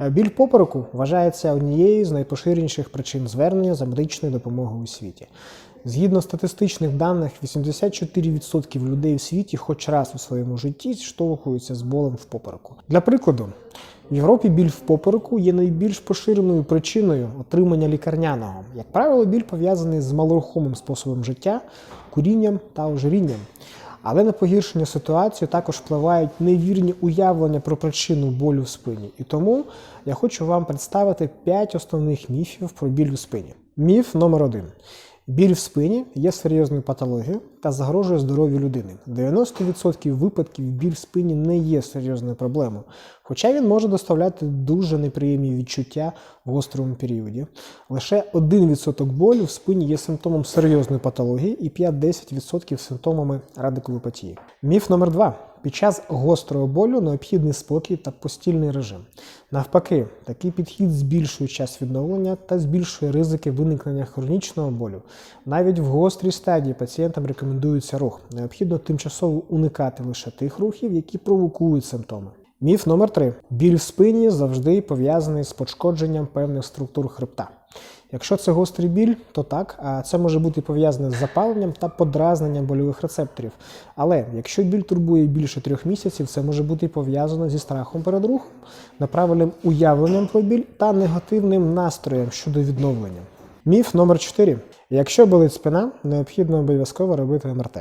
Е, Біль попереку вважається однією з найпоширеніших причин звернення за медичною допомогою у світі. Згідно статистичних даних, 84% людей у світі хоч раз у своєму житті зіштовхуються з болем в попереку. Для прикладу, в Європі біль в попереку є найбільш поширеною причиною отримання лікарняного. Як правило, біль пов'язаний з малорухомим способом життя, курінням та ожирінням. Але на погіршення ситуації також впливають невірні уявлення про причину болю в спині. І тому я хочу вам представити 5 основних міфів про біль у спині. Міф номер один. Біль в спині є серйозною патологією та загрожує здоров'ю людини. 90% випадків біль в спині не є серйозною проблемою, хоча він може доставляти дуже неприємні відчуття в гострому періоді. Лише 1% болю в спині є симптомом серйозної патології і 5-10% симптомами радикулопатії. Міф номер 2. Під час гострого болю необхідний спокій та постільний режим. Навпаки, такий підхід збільшує час відновлення та збільшує ризики виникнення хронічного болю. Навіть в гострій стадії пацієнтам рекомендується рух. Необхідно тимчасово уникати лише тих рухів, які провокують симптоми. Міф номер 3. Біль в спині завжди пов'язаний з пошкодженням певних структур хребта. Якщо це гострий біль, то так, а це може бути пов'язане з запаленням та подразненням больових рецепторів. Але якщо біль турбує більше трьох місяців, це може бути пов'язано зі страхом перед рухом, неправильним уявленням про біль та негативним настроєм щодо відновлення. Міф номер 4. Якщо болить спина, необхідно обов'язково робити МРТ.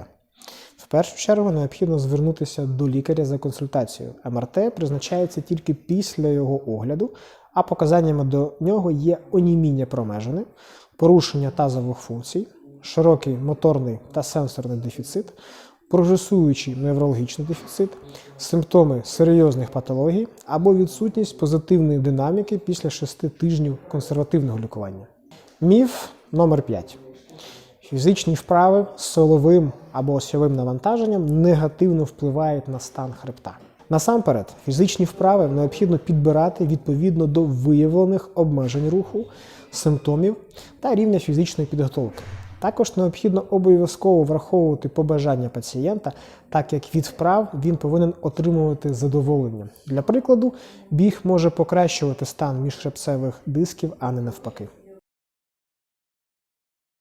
В першу чергу необхідно звернутися до лікаря за консультацією. МРТ призначається тільки після його огляду, а показаннями до нього є оніміння промежини, порушення тазових функцій, широкий моторний та сенсорний дефіцит, прогресуючий неврологічний дефіцит, симптоми серйозних патологій або відсутність позитивної динаміки після 6 тижнів консервативного лікування. Міф номер 5. Фізичні вправи з силовим або осьовим навантаженням негативно впливають на стан хребта. Насамперед, фізичні вправи необхідно підбирати відповідно до виявлених обмежень руху, симптомів та рівня фізичної підготовки. Також необхідно обов'язково враховувати побажання пацієнта, так як від вправ він повинен отримувати задоволення. Для прикладу, біг може покращувати стан міжхребцевих дисків, а не навпаки.